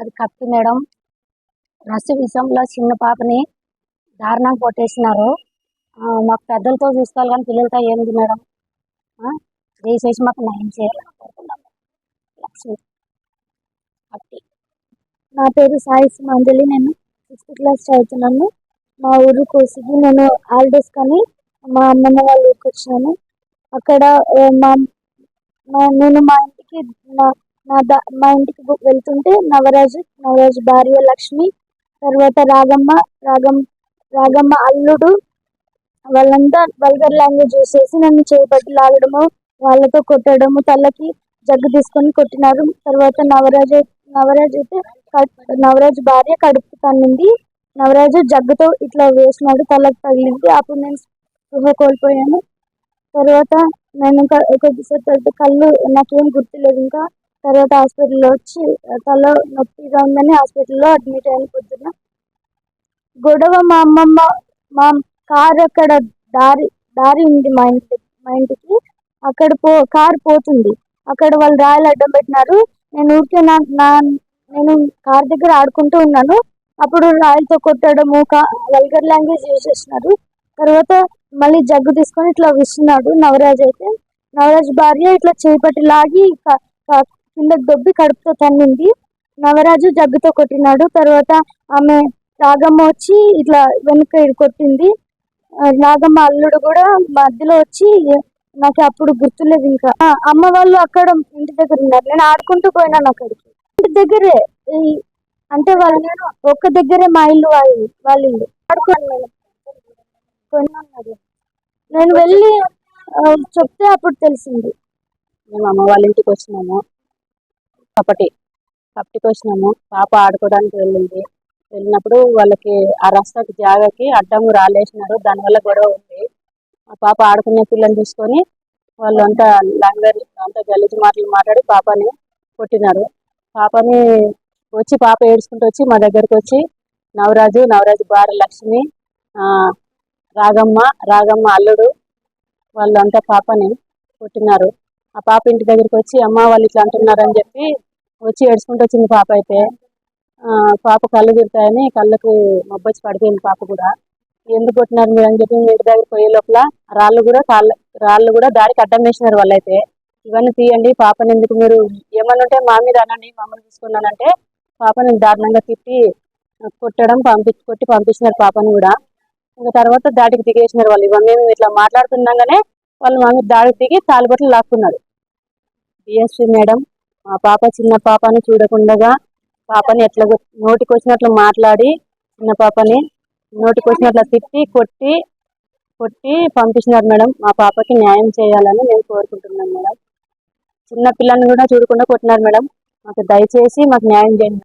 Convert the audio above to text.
అది కత్తి మేడం రస్సు విషయంలో చిన్న పాపని దారుణంగా కొట్టేసినారు. మాకు పెద్దలతో చూసుకోవాలి కానీ పిల్లలతో ఏంది మేడం దయచేసి మాకు న్యాయం చేయాలని కోరుకున్నాము లక్ష్మి. కత్తి నా పేరు సాయి సుమంజలి. నేను సిక్స్త్ క్లాస్ చదువుతున్నాను. మా ఊరు కోసి నేను హాలిడేస్ కానీ మా అమ్మమ్మ వాళ్ళ ఊరికి వచ్చినాను. అక్కడ మా మా- నేను మా ఇంటికి నా దా మా ఇంటికి వెళ్తుంటే నవరాజు నవరాజు భార్య లక్ష్మి తర్వాత రాగమ్మ రాగం రాగమ్మ అల్లుడు వాళ్ళంతా వల్గర్ లాంగ్వేజ్ యూస్ చేసి నన్ను చేపట్టి లాగడము వాళ్ళతో కొట్టడము తలకి జగ్గు తీసుకొని కొట్టినారు. తర్వాత నవరాజు నవరాజు అయితే నవరాజు భార్య కడుపు తన్నింది. నవరాజు జగ్గుతో ఇట్లా వేసినాడు తలకు తగిలింది. అప్పుడు నేను స్పృహ కోల్పోయాను. తర్వాత నేను ఇంకా కొద్దిసేపు కళ్ళు నాకేం గుర్తులేదు ఇంకా. తర్వాత హాస్పిటల్లో వచ్చి తల నొప్పిగా ఉందని హాస్పిటల్లో అడ్మిట్ అయిన పొద్దున గొడవ మా అమ్మమ్మ మా కారు అక్కడ దారి దారి ఉంది మా ఇంటి మా ఇంటికి. అక్కడ పో కారు పోతుంది. అక్కడ వాళ్ళు రాయలు అడ్డం పెట్టినారు. నేను ఊరికే నా నా నేను కార్ దగ్గర ఆడుకుంటూ ఉన్నాను. అప్పుడు రాయలతో కొట్టడము వల్గర్ లాంగ్వేజ్ యూజ్ చేసినారు. తర్వాత మళ్ళీ జగ్గు తీసుకొని ఇట్లా విస్తున్నాడు నవరాజ్ అయితే. నవరాజ్ భార్య ఇట్లా చేపట్టి లాగి కిందకి దొబ్బి కడుపుతో తన్నింది. నవరాజు జగ్గుతో కొట్టినాడు. తర్వాత ఆమె రాగమ్మ వచ్చి ఇట్లా వెనుక కొట్టింది. నాగమ్మ అల్లుడు కూడా మధ్యలో వచ్చి నాకు అప్పుడు గుర్తులేదు ఇంకా. అమ్మ వాళ్ళు అక్కడ ఇంటి దగ్గర ఉన్నారు. నేను ఆడుకుంటూ పోయినాను అక్కడికి. ఇంటి దగ్గరే ఈ అంటే వాళ్ళు నేను ఒక్క దగ్గరే మా ఇల్లు వాళ్ళు వాళ్ళ ఇల్లు. ఆడుకున్నాను నేను. కొన్నాను నేను వెళ్ళి చెప్తే అప్పుడు తెలిసింది. మేము అమ్మ వాళ్ళ ఇంటికి వచ్చినాము. కపటి కపటికి వచ్చినాము. పాప ఆడుకోవడానికి వెళ్ళింది. వెళ్ళినప్పుడు వాళ్ళకి ఆ రస్తాకి జాగాకి అడ్డము రాలేసినారు. దానివల్ల గొడవ ఉంది. ఆ పాప ఆడుకునే పిల్లని తీసుకొని వాళ్ళు అంతా లాంగ్వేజ్ అంతా గలీజు మాటలు మాట్లాడి పాపని కొట్టినారు. పాపని వచ్చి పాప ఏడ్చుకుంటూ వచ్చి మా దగ్గరకు వచ్చి నవరాజు నవరాజు భార్య లక్ష్మి ఆ, రాగమ్మ రాగమ్మ అల్లుడు వాళ్ళు అంతా పాపని కొట్టినారు. ఆ పాప ఇంటి దగ్గరికి వచ్చి అమ్మ వాళ్ళు ఇట్లా అంటున్నారు అని చెప్పి వచ్చి ఏడ్చుకుంటూ వచ్చింది పాప అయితే. పాప కళ్ళు తిరుగుతాయని కళ్ళకు మబ్బొచ్చి పడిపోయింది పాప కూడా. ఎందుకు కొట్టినారు మీరు? అని చెప్పి ఇంటి దగ్గర పోయే లోపల రాళ్ళు కూడా కాళ్ళ రాళ్ళు కూడా దారికి అడ్డం వేసినారు వాళ్ళైతే. ఇవన్నీ తీయండి పాపని ఎందుకు మీరు ఏమన్నా ఉంటే మా మీద అనండి మమ్మల్ని తీసుకున్నానంటే పాపని దారుణంగా తిప్పి కొట్టడం పంపి కొట్టి పంపించినారు పాపని కూడా. ఇంకా తర్వాత దాటికి దిగేసినారు వాళ్ళు. ఇవన్నీ మేము ఇట్లా మాట్లాడుతుండగానే వాళ్ళు మా మీద దాడికి దిగి తాలిబొట్లు లాక్కున్నారు. డిఎస్పి మేడం మా పాప చిన్న పాపని చూడకుండా పాపని ఎట్లా నోటికొచ్చినట్లు నోటికి వచ్చినట్లు మాట్లాడి చిన్న పాపని నోటికి వచ్చినట్లు తిట్టి కొట్టి కొట్టి పంపించినారు మేడం. మా పాపకి న్యాయం చేయాలని నేను కోరుకుంటున్నాను మేడం. చిన్న పిల్లల్ని కూడా చూడకుండా కొట్టినారు మేడం. మాకు దయచేసి మాకు న్యాయం చేయండి.